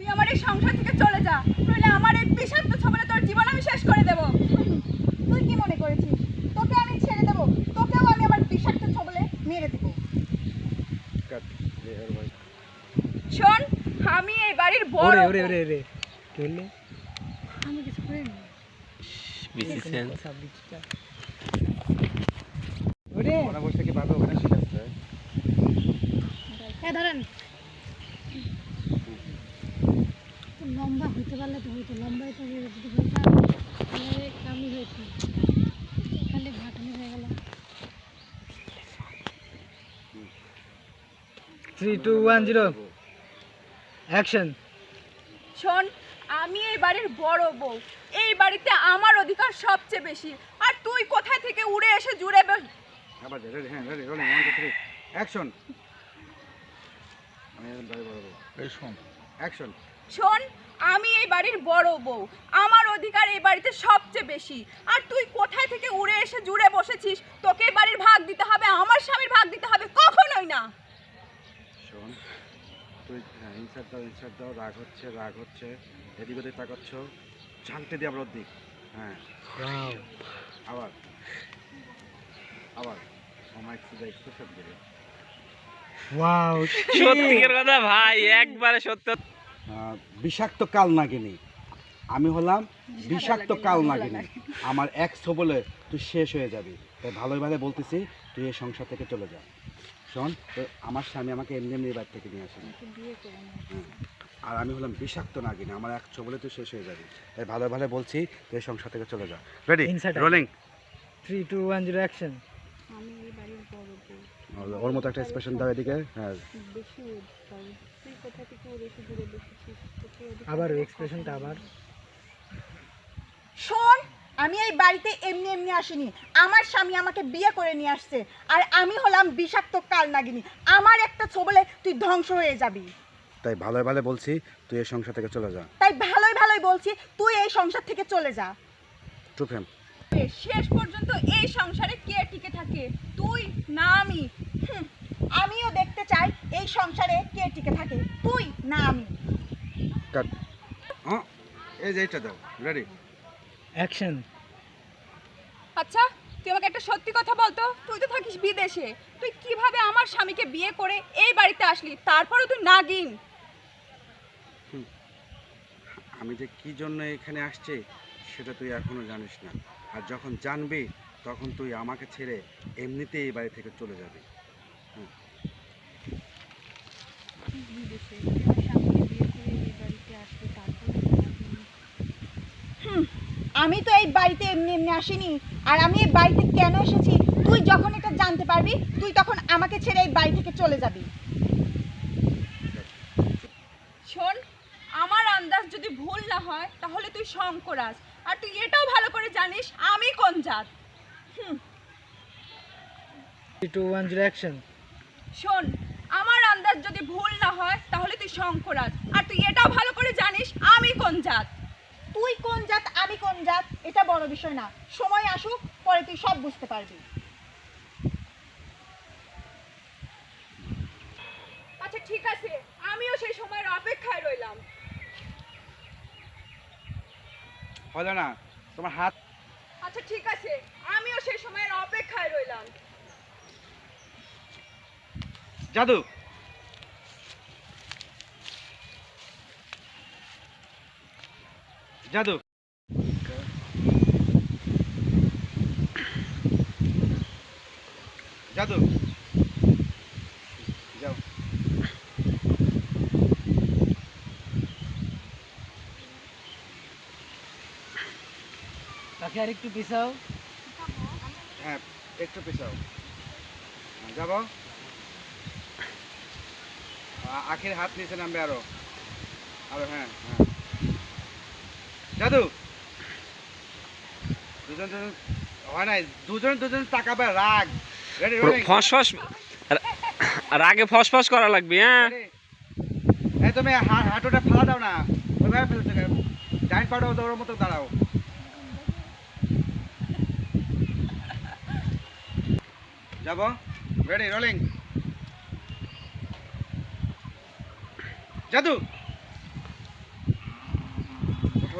তুই আমার এই সংসার থেকে চলে যা। নইলে আমার এই বিষাক্ত ছবলে তোর জীবন আমি শেষ করে দেব। তুই কি মনে করেছিস? তোকে আমি ছেড়ে দেব। তোকেও আমি আমার বিষাক্ত ছবলে মেরে দেব। শোন আমি এই বাড়ির বড় ওরে ওরে। ওরে আমি কিছু করিনি। বিসিসেন সাবজেক্টটা ওরে মনে বসে কি পাবে ওখানে ঠিক আছে এ ধরেন লম্বা হইতে পারলে তো হইতো লম্বাই তো যদি হইতাম তাহলে কামই হইতো খালি ঘাটানি হয়ে গেল three two one zero action শোন আমি এই বাড়ির বড় বউ। এই বাড়িতে আমার অধিকার সবচেয়ে বেশি। আর তুই কোথায় থেকে উড়ে এসে জুড়ে বস- আবার রেডি হ্যাঁ ready rolling one two three action আমি এখন বাড়ি বড় এই শোন। অ্যাকশন শোন আমি এই বাড়ির বড় বউ। আমার অধিকার এই বাড়িতে সবচেয়ে বেশি। আর তুই কোথায় থেকে উড়ে এসে জুড়ে বসেছিস? তোকে এই বাড়ির ভাগ দিতে হবে আমার স্বামীর ভাগ দিতে হবে কখনোই না শোন তুই ইনসার্ট দাও ইনসার্ট দাও রাগ হচ্ছে রাগ হচ্ছে এদিক ওদিক তাকাচ্ছ ঝালটে দিয়ে আবার ওর দিক হ্যাঁ আবার আবার আমার একটু এক্সপ্রেশন দিলে ওয়াও সত্যিকার কথা ভাই একবারে সত্য। বিষাক্ত কাল নাগিনী আমি হলাম বিষাক্ত কাল নাগিনী আমার এক বলে তুই শেষ হয়ে যাবি। তাই ভালোই ভালো বলতেছি তুই এই সংসার থেকে চলে যা। শোন তো আমার স্বামী আমাকে এমনি এমনি বাড়ি থেকে নিয়ে আসেনি। হ্যাঁ। আর আমি হলাম বিষাক্ত নাগিনী আমার এক বলে তো শেষ হয়ে যাবে। তাই ভালো ভালো বলছি তুই এই সংসার থেকে চলে যা। Ready rolling three two one zero action ওর মতো একটা এক্সপ্রেশন দাও এদিকে। হ্যাঁ। আবার এক্সপ্রেশনটা আবার। শোন! আমি এই বাড়িতে এমনি এমনি আসিনি। আমার স্বামী আমাকে বিয়ে করে নিয়ে আসছে। আর আমি হলাম বিষাক্ত কাল নাগিনী। আমার একটা ছবলে তুই ধ্বংস হয়ে যাবি। তাই ভালোই ভালো বলছি তুই এই সংসার থেকে চলে যা। তাই ভালোই ভালোই বলছি তুই এই সংসার থেকে চলে যা। টু ফেম শেষ পর্যন্ত এই সংসারে কে টিকে থাকে? তুই না আমি। আমিও দেখতে চাই এই সংসারে কে টিকে থাকে। তুই না আমি। কাট এই যে এইটা দাও রেডি অ্যাকশন আচ্ছা তুই আমাকে একটা সত্যি কথা বলতো? তুই তো থাকিস বিদেশে। তুই কীভাবে আমার স্বামীকে বিয়ে করে এই বাড়িতে আসলি? তারপরে তুই নাগিন। আমি যে কি জন্য এখানে আসছি সেটা তুই এখনও জানিস না। আর যখন জানবি তখন তুই আমাকে ছেড়ে এমনিতেই এই বাড়ি থেকে চলে যাবি। বিদেশে আমি তো এই বাড়িতে এমনি এমনি আসিনি। আর আমি এই বাড়িতে কেন এসেছি? তুই যখন এটা জানতে পারবি তুই তখন আমাকে ছেড়ে এই বাড়ি থেকে চলে যাবি। শোন আমার আন্দাজ যদি ভুল না হয় তাহলে তুই শঙ্করাজ। আর তুই এটাও ভালো করে জানিস আমি কোন জাত। Three two one zero action শোন আমার আন্দাজ যদি ভুল না হয় তাহলে তুই শঙ্করাজ। আর তুই এটাও ভালো করে জানিস আমি কোন জাত। জাত আমি কোন জাত এটা বড় বিষয় না। সময় আসুক পরে তুই সব বুঝতে পারবি। আচ্ছা ঠিক আছে। আমিও সেই সময়ের অপেক্ষায় রইলাম। হলো না তোমার হাত আচ্ছা ঠিক আছে। আমিও সেই সময়ের অপেক্ষায় রইলাম। জাদু। জাদু। জাদু তাকে আর একটু পিছাও। হ্যাঁ একটু পিছাও। যাব? আখের হাত নিচে নামবে আরও। আরও হ্যাঁ হ্যাঁ। জাদু দুজন দুজন হয় নাই? দুজন দুজন তাকাবে রাগ। রেডি রেডি ফস ফস। রাগে ফস ফস করা লাগবে হ্যাঁ? এই তুমি হা- হাঁটুটা ফেলা দাও না। ওইভাবে ফেলতে ডাইন পাড়ো দৌড়ের মতো দাঁড়াও। যাব? রেডি রোলিং জাদু! যাব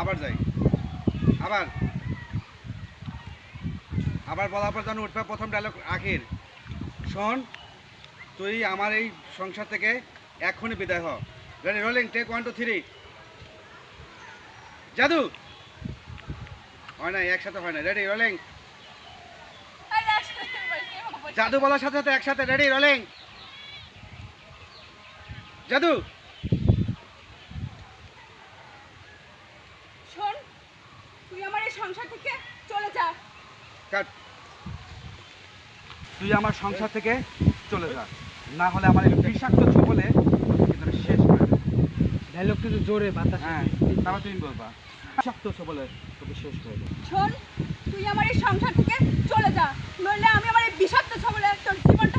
আবার যাই। আবার। আবার বলার পর যেন উঠবে প্রথম ডায়লগ আখির। শোন, তুই আমার এই সংসার থেকে এক্ষুনি বিদায় হ। Ready rolling take one two three জাদু! হয় না একসাথে হয় না। Ready rolling. জাদু বলার সাথে সাথে একসাথে রেডি রোলিং জাদু? শোন তুই আমার এই সংসার থেকে চলে যা। কাট তুই আমার সংসার থেকে চলে যা। না হলে আমার বিষাক্ত বলে কিন্তু শেষ করে। ডায়লগটা একটু জোরে বাতাস। হ্যাঁ তারপর তুমি বলবা। বিষাক্ত বলে তোকে শেষ হয়ে যাবে শোন, তুই আমার এই সংসার থেকে চলে যা। নইলে আমি আমার এই বিষাক্ত ছবলে তোর জীবনটা